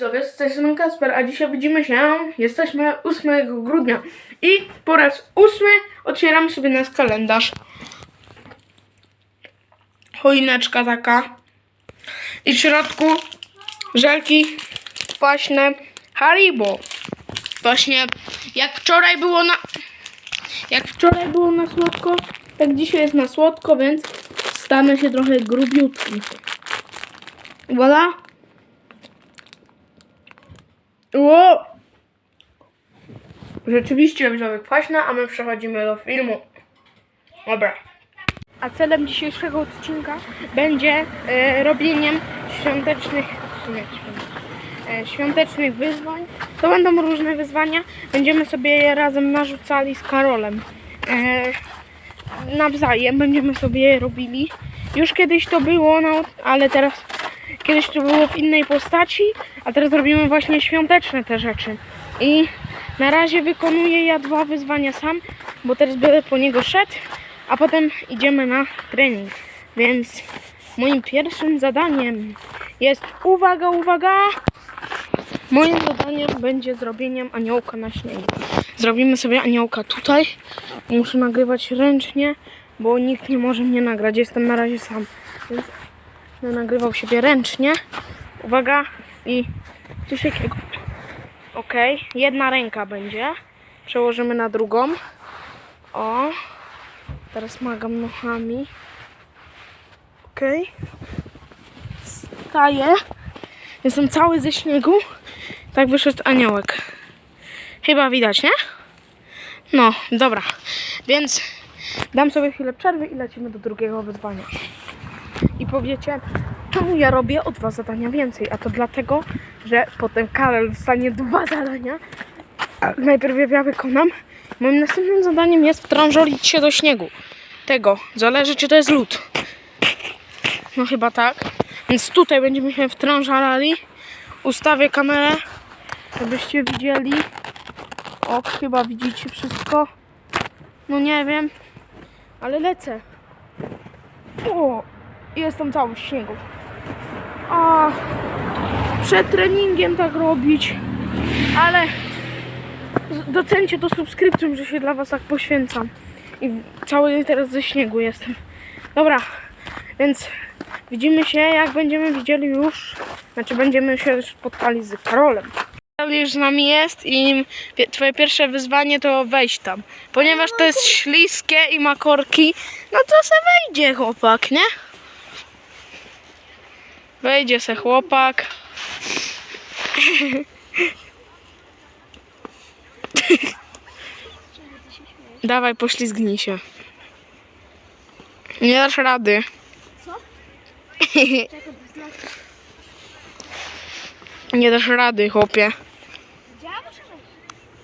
widzowie, z tej strony Kasper, a dzisiaj widzimy się, jesteśmy 8 grudnia i po raz ósmy otwieramy sobie nasz kalendarz. Choineczka taka i w środku żelki kwaśne Haribo. Właśnie jak wczoraj było na... Jak wczoraj było na słodko, tak dzisiaj jest na słodko, więc stanę się trochę grubiutki. Voilà. Ło! Rzeczywiście widzowie kwaśne, a my przechodzimy do filmu. Dobra. A celem dzisiejszego odcinka będzie e, robieniem świątecznych, nie, świątecznych, e, świątecznych wyzwań. To będą różne wyzwania. Będziemy sobie je razem narzucali z Karolem. E, nawzajem będziemy sobie je robili. Już kiedyś to było, no, ale teraz kiedyś to było w innej postaci, a teraz robimy właśnie świąteczne te rzeczy. I na razie wykonuję ja dwa wyzwania sam, bo teraz będę po niego szedł, a potem idziemy na trening. Więc moim pierwszym zadaniem jest, uwaga, uwaga, moim zadaniem będzie zrobieniem aniołka na śniegu. Zrobimy sobie aniołka tutaj. Muszę nagrywać ręcznie, bo nikt nie może mnie nagrać. Jestem na razie sam. Więc będę nagrywał siebie ręcznie. Uwaga i coś takiego. Ok, jedna ręka będzie. Przełożymy na drugą. O, teraz magam nochami. Ok, staję. Jestem cały ze śniegu. Tak wyszedł aniołek. Chyba widać, nie? No, dobra. Więc dam sobie chwilę przerwy i lecimy do drugiego wyzwania. I powiecie, czemu ja robię o dwa zadania więcej? A to dlatego, że potem Karol dostanie dwa zadania. Najpierw ja wykonam. Moim następnym zadaniem jest wtrążolić się do śniegu. Tego. Zależy, czy to jest lód. No chyba tak. Więc tutaj będziemy się wtrążali. Ustawię kamerę, żebyście widzieli. O, chyba widzicie wszystko. No nie wiem. Ale lecę. O, jestem cały w śniegu. A, przed treningiem tak robić. Ale docencie to subskrypcją, że się dla was tak poświęcam. I cały teraz ze śniegu jestem. Dobra, więc widzimy się, jak będziemy widzieli już. Znaczy, będziemy się spotkali z Karolem. Karol już z nami jest i twoje pierwsze wyzwanie to wejść tam. Ponieważ to jest śliskie i ma korki, no to se wejdzie chłopak, nie? Wejdzie se chłopak. Dawaj, poślizgnij się. Nie dasz rady. Co? Nie dasz rady, chłopie.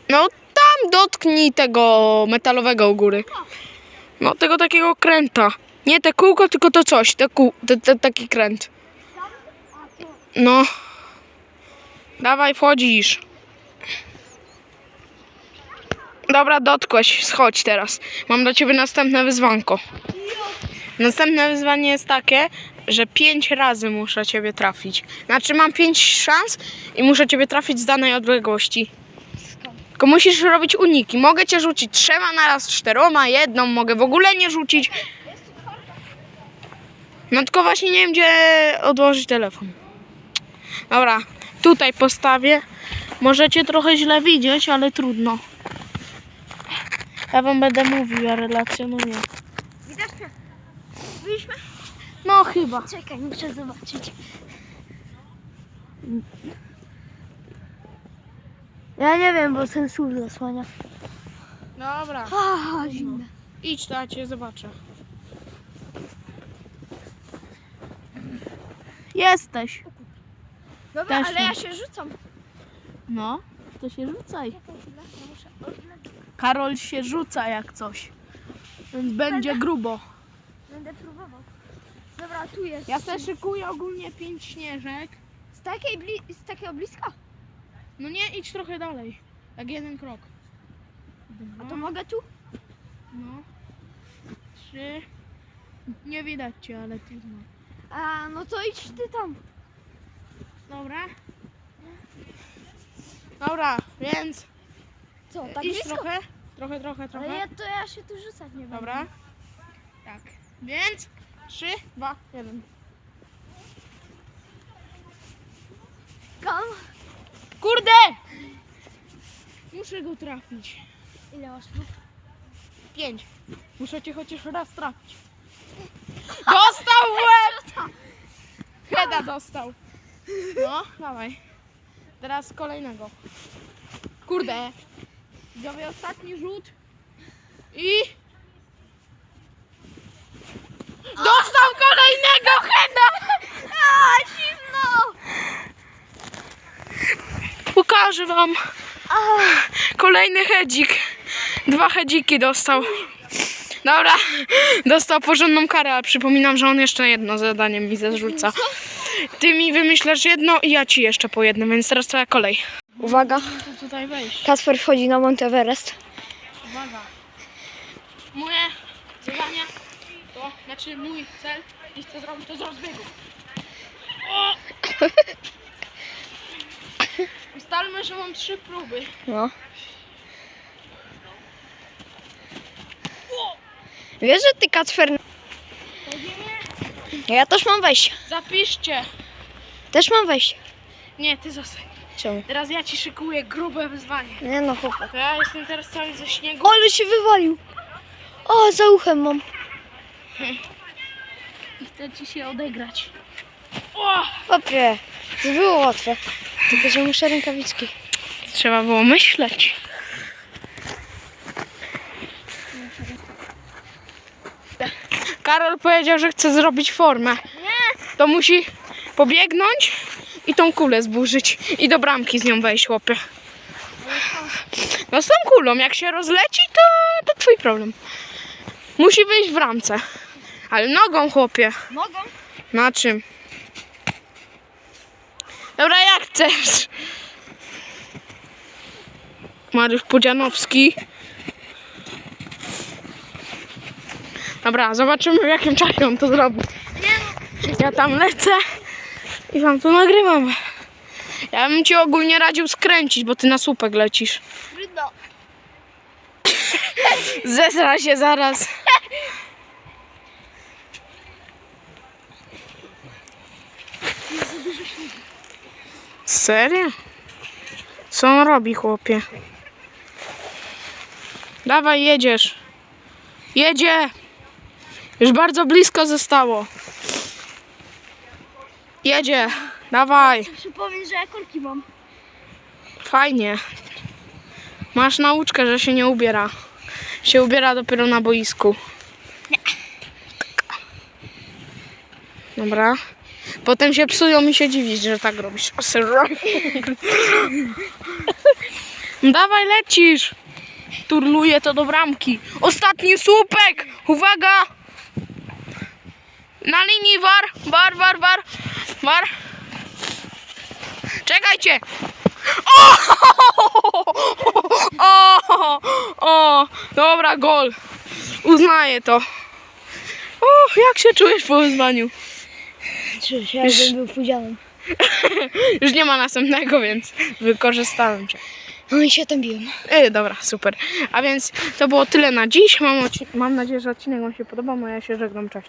No tam dotknij tego metalowego u góry. No tego takiego kręta. Nie te kółko, tylko to coś. Te kół, te, te, taki kręt. No. Dawaj, wchodzisz. Dobra, dotkłeś. Schodź teraz. Mam dla ciebie następne wyzwanko. Następne wyzwanie jest takie, że pięć razy muszę ciebie trafić. Znaczy mam pięć szans i muszę ciebie trafić z danej odległości. Tylko musisz robić uniki. Mogę cię rzucić trzema naraz, czteroma, jedną, mogę w ogóle nie rzucić. No tylko właśnie nie wiem, gdzie odłożyć telefon. Dobra, tutaj postawię. Możecie trochę źle widzieć, ale trudno. Ja wam będę mówił, ja relacjonuję. widać? Byliśmy? No chyba. Czekaj, muszę zobaczyć. Ja nie wiem, bo ten sól zasłania. Dobra, A, zimne. idź, to ja cię zobaczę. Jesteś. Dobra, Też ale nie. ja się rzucam. No, to się rzucaj. Czekaj chwilę, ja muszę odlecieć. Karol się rzuca jak coś. Więc będzie grubo. Będę próbował. Dobra, tu jest. Ja też szykuję ogólnie pięć śnieżek. Z, takiej bli... z takiego bliska? No nie, idź trochę dalej. Tak jeden krok. A Dwa, to mogę tu? no. Trzy. Nie widać cię, ale trudno. A, no to idź ty tam. Dobra. Dobra, więc Co, tak idź blisko? trochę. Trochę, trochę, trochę. Ale ja, to ja się tu rzucać nie będę. Dobra. Tak. Więc 3, 2, 1. Kam? Kurde! Muszę go trafić. Ile masz tu? 5. Muszę cię chociaż raz trafić. Dostał w łeb! Heda dostał. No, dawaj. Teraz kolejnego. Kurde. Zrobię ostatni rzut. I... Dostał kolejnego Heda! A, zimno! Pokażę wam. Kolejny hedzik. Dwa hedziki dostał. Dobra, dostał porządną karę, ale przypominam, że on jeszcze jedno zadanie mi zarzuca. Ty mi wymyślasz jedno i ja ci jeszcze po jednym, więc teraz twoja kolej. Uwaga, Tu tutaj wejść. Kasper wchodzi na Mount Everest. Uwaga. Moje zadanie to, znaczy mój cel i chcę zrobić to z rozbiegu. O! Ustalmy, że mam trzy próby. No. Wiesz, że ty Kacper... Ja też mam wejść. Zapiszcie. Też mam wejść. Nie, ty zostań. Czemu? Teraz ja ci szykuję grube wyzwanie. Nie no, chłopak. To ja jestem teraz cały ze śniegu. Ale się wywalił. O, za uchem mam. I chcę ci się odegrać. O! To było łatwe. Tylko, że muszę rękawiczki. Trzeba było myśleć. Karol powiedział, że chce zrobić formę. To musi pobiegnąć i tą kulę zburzyć. I do bramki z nią wejść, chłopie. No z tą kulą, jak się rozleci, to, to twój problem. Musi wyjść w ramce. Ale nogą, chłopie. Mogą? Na czym? Dobra, jak chcesz. Mariusz Pudzianowski. Dobra, zobaczymy w jakim czasie on to zrobi. Ja tam lecę i wam to nagrywam. Ja bym ci ogólnie radził skręcić, bo ty na słupek lecisz. Trudno. Zesra się zaraz. Serio? Co on robi, chłopie? Dawaj, jedziesz. Jedzie! Już bardzo blisko zostało. Jedzie. Dawaj. Przypomnij, że ja korki mam. Fajnie. Masz nauczkę, że się nie ubiera. Się ubiera dopiero na boisku. Dobra. Potem się psują i się dziwić, że tak robisz. Dawaj, lecisz. Turluję to do bramki. Ostatni słupek. Uwaga. Na linii war. War, war, war. War. Czekajcie. O! O! O! Dobra, gol. Uznaję to. O, jak się czujesz po wyzwaniu? Cóż, ja Już- bym był pudzianem. Już nie ma następnego, więc wykorzystałem cię. No i się tam biłem. E, dobra, super. A więc to było tyle na dziś. Mam, mam nadzieję, że odcinek Wam się podobał. No ja się żegnam. Cześć.